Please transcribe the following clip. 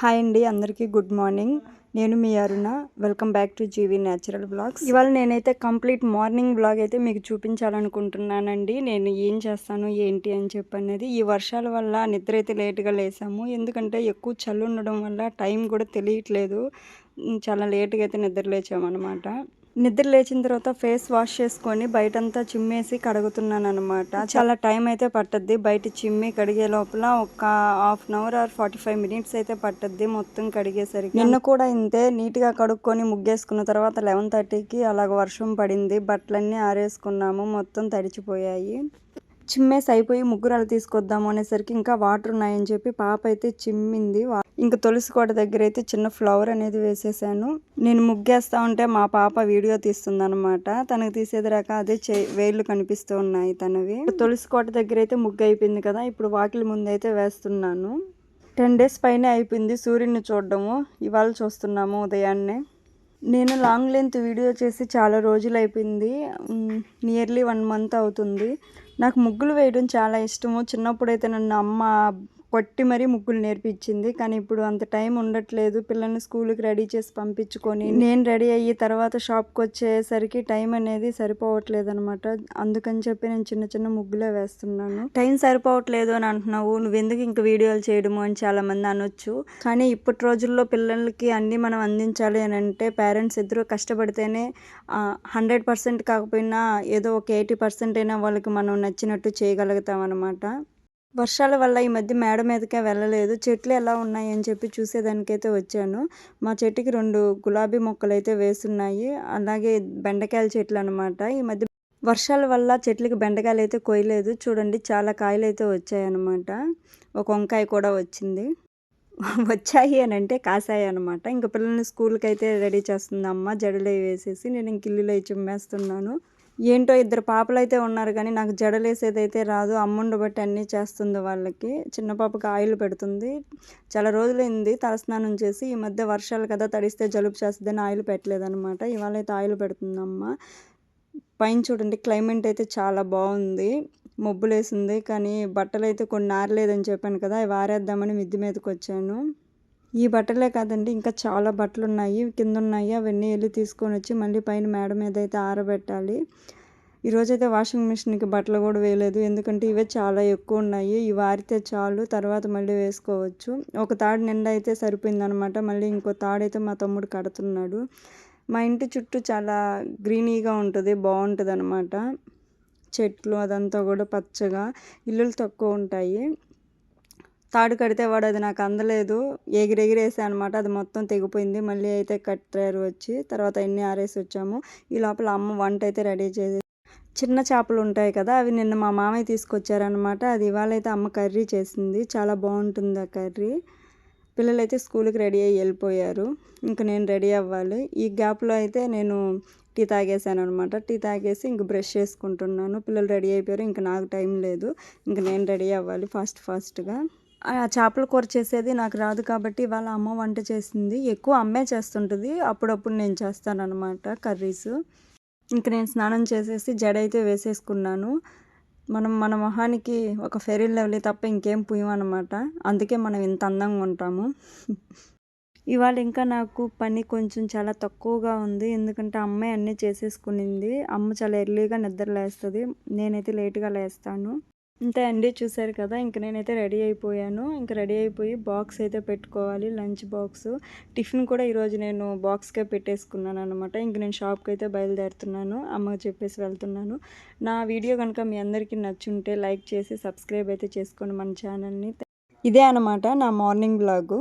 Hi అండి అందరికీ good morning. నేను మీ Aruna. Welcome back to GV natural blogs. ఇవాళ నేనైతే కంప్లీట్ మార్నింగ్ బ్లాగ్ అయితే మీకు చూపించాలనుకుంటున్నానండి. నేను ఏం చేస్తాను ఏంటి అని చెప్పి అనేది ఈ వర్షాల వల్ల నిద్ర అయితే లేట్గా లేసాము. ఎందుకంటే ఎక్కువ చలి ఉండడం వల్ల టైం కూడా తెలియట్లేదు. చాలా లేట్గా అయితే నిద్ర లేచామన్నమాట నిద్ర లేచిన తర్వాత ఫేస్ వాష్ చేసుకొని బయటంతా చిమ్మేసి కడుగుతున్నాను అనమాట చాలా టైం అయితే పట్టద్ది. బయట చిమ్మి కడిగే లోపల ఒక half an hour or forty five minutes అయితే పట్టద్ది మొత్తం కడిగేసరికి. నిన్న కూడా ఇంతే. నీట్గా కడుక్కొని ముగ్గేసుకున్న తర్వాత లెవెన్ థర్టీకి అలాగ వర్షం పడింది. బట్టలన్నీ ఆరేసుకున్నాము. మొత్తం తడిచిపోయాయి. చిమ్మేసి అయిపోయి ముగ్గురాలు తీసుకొద్దాము అనేసరికి ఇంకా వాటర్ ఉన్నాయని చెప్పి పాప అయితే చిమ్మింది. ఇంకా తులసి కోట దగ్గర అయితే చిన్న ఫ్లవర్ అనేది వేసేసాను. నేను ముగ్గేస్తా ఉంటే మా పాప వీడియో తీస్తుంది అనమాట తనకు తీసేది రాక అదే చే వేళ్ళు కనిపిస్తూ ఉన్నాయి తనవి. తులసి కోట దగ్గర అయితే ముగ్గు అయిపోయింది కదా ఇప్పుడు వాకిలి ముందు అయితే వేస్తున్నాను. టెన్ డేస్ పైన అయిపోయింది సూర్యుని చూడడము. ఇవాళ చూస్తున్నాము ఉదయాన్నే. నేను లాంగ్ లెంత్ వీడియో చేసి చాలా రోజులు అయిపోయింది. నియర్లీ వన్ మంత్ అవుతుంది. నాకు ముగ్గులు వేయడం చాలా ఇష్టము. చిన్నప్పుడైతే నన్ను అమ్మ కొట్టి మరీ ముగ్గులు నేర్పించింది. కానీ ఇప్పుడు అంత టైం ఉండట్లేదు. పిల్లల్ని స్కూల్కి రెడీ చేసి పంపించుకొని నేను రెడీ అయ్యి తర్వాత షాప్కి వచ్చేసరికి టైం అనేది సరిపోవట్లేదు అనమాట అందుకని చెప్పి నేను చిన్న చిన్న ముగ్గులే వేస్తున్నాను. టైం సరిపోవట్లేదు అని అంటున్నావు. నువ్వు ఎందుకు ఇంక వీడియోలు చేయడము అని చాలామంది అనొచ్చు. కానీ ఇప్పటి రోజుల్లో పిల్లలకి అన్నీ మనం అందించాలి అని అంటే పేరెంట్స్ ఇద్దరు కష్టపడితేనే హండ్రెడ్ పర్సెంట్ కాకపోయినా ఏదో ఒక ఎయిటీ పర్సెంట్ అయినా వాళ్ళకి మనం నచ్చినట్టు చేయగలుగుతాం అనమాట వర్షాల వల్ల ఈ మధ్య మేడ మీదకే వెళ్ళలేదు. చెట్లు ఎలా ఉన్నాయి అని చెప్పి చూసేదానికైతే వచ్చాను. మా చెట్టుకి రెండు గులాబీ మొక్కలు అయితే వేస్తున్నాయి అలాగే బెండకాయల చెట్లు అనమాట ఈ మధ్య వర్షాల వల్ల చెట్లకి బెండకాయలు అయితే కొయ్యలేదు. చూడండి చాలా కాయలు అయితే వచ్చాయన్నమాట ఒక వంకాయ కూడా వచ్చింది. వచ్చాయి అని అంటే కాసాయి అనమాట ఇంకా పిల్లల్ని స్కూల్కి అయితే రెడీ చేస్తుంది అమ్మ. జడలు అవి వేసేసి నేను ఇంక ఇల్లులో అవి చిమ్మేస్తున్నాను. ఏంటో ఇద్దరు పాపలు అయితే ఉన్నారు కానీ నాకు జడలేసేది అయితే రాదు. అమ్ముండు బట్టి అన్నీ చేస్తుంది వాళ్ళకి. చిన్న పాపకి ఆయిల్ పెడుతుంది. చాలా రోజులైంది తలస్నానం చేసి. ఈ మధ్య వర్షాలు కదా తడిస్తే జలుబు చేస్తుందని ఆయిల్ పెట్టలేదనమాట ఇవాళ అయితే ఆయిల్ పెడుతుందమ్మ. పైన చూడండి క్లైమేట్ అయితే చాలా బాగుంది. మబ్బులేసింది కానీ బట్టలు అయితే కొన్ని ఆరలేదని చెప్పాను కదా అవి ఆరేద్దామని మిద్ది మీదకి వచ్చాను ఈ బట్టలే కాదండి ఇంకా చాలా బట్టలు ఉన్నాయి కింద ఉన్నాయి అవన్నీ వెళ్ళి తీసుకొని వచ్చి మళ్ళీ పైన మేడ మీద అయితే ఆరబెట్టాలి. ఈరోజైతే వాషింగ్ మిషన్కి బట్టలు కూడా వేయలేదు ఎందుకంటే ఇవే చాలా ఎక్కువ ఉన్నాయి. ఇవి ఆరితే చాలు తర్వాత మళ్ళీ వేసుకోవచ్చు. ఒక తాడు నిండా అయితే సరిపోయిందనమాట మళ్ళీ ఇంకో తాడైతే మా తమ్ముడు కడుతున్నాడు. మా ఇంటి చుట్టూ చాలా గ్రీనీగా ఉంటుంది బాగుంటుంది అనమాట చెట్లు అదంతా కూడా పచ్చగా ఇల్లులు తక్కువ ఉంటాయి. తాడు కడితే వాడు అది నాకు అందలేదు. ఎగిరెగిరేసా అనమాట అది మొత్తం తెగిపోయింది. మళ్ళీ అయితే కట్టారు వచ్చి తర్వాత అన్నీ ఆరేసి వచ్చాము. ఈ లోపల అమ్మ వంట అయితే రెడీ చేసి చిన్న చేపలు ఉంటాయి కదా అవి నిన్న మా మామయ్య తీసుకొచ్చారనమాట అది ఇవాళ అయితే అమ్మ కర్రీ చేసింది. చాలా బాగుంటుంది ఆ కర్రీ. పిల్లలైతే స్కూల్కి రెడీ అయ్యి వెళ్ళిపోయారు. ఇంకా నేను రెడీ అవ్వాలి. ఈ గ్యాప్లో అయితే నేను టీ తాగేసాను అనమాట టీ తాగేసి ఇంక బ్రష్ చేసుకుంటున్నాను. పిల్లలు రెడీ అయిపోయారు. ఇంకా నాకు టైం లేదు. ఇంక నేను రెడీ అవ్వాలి ఫాస్ట్ ఫాస్ట్గా. ఆ చేపల కూర చేసేది నాకు రాదు కాబట్టి వాళ్ళ అమ్మ వంట చేసింది. ఎక్కువ అమ్మే చేస్తుంటుంది. అప్పుడప్పుడు నేను చేస్తాను అనమాట కర్రీస్. ఇంక నేను స్నానం చేసేసి జడ అయితే వేసేసుకున్నాను. మనం మన మొహానికి ఒక ఫెయిర్ లెవెలే తప్ప ఇంకేం పుయ్యం అనమాట అందుకే మనం ఇంత అందంగా ఉంటాము. ఇవాళ ఇంకా నాకు పని కొంచెం చాలా తక్కువగా ఉంది. ఎందుకంటే అమ్మాయి అన్నీ చేసేసుకునింది. అమ్మ చాలా ఎర్లీగా నిద్ర లేస్తుంది. నేనైతే లేట్గా లేస్తాను. అంతే అండి చూసారు కదా ఇంక నేనైతే రెడీ అయిపోయాను. ఇంక రెడీ అయిపోయి బాక్స్ అయితే పెట్టుకోవాలి లంచ్ బాక్స్. టిఫిన్ కూడా ఈరోజు నేను బాక్స్కే పెట్టేసుకున్నాను అనమాట ఇంక నేను షాప్కి అయితే బయలుదేరుతున్నాను అమ్మకి చెప్పేసి వెళ్తున్నాను. నా వీడియో కనుక మీ అందరికీ నచ్చుంటే లైక్ చేసి సబ్స్క్రైబ్ అయితే చేసుకోండి మన ఛానల్ని. ఇదే అనమాట నా మార్నింగ్ బ్లాగు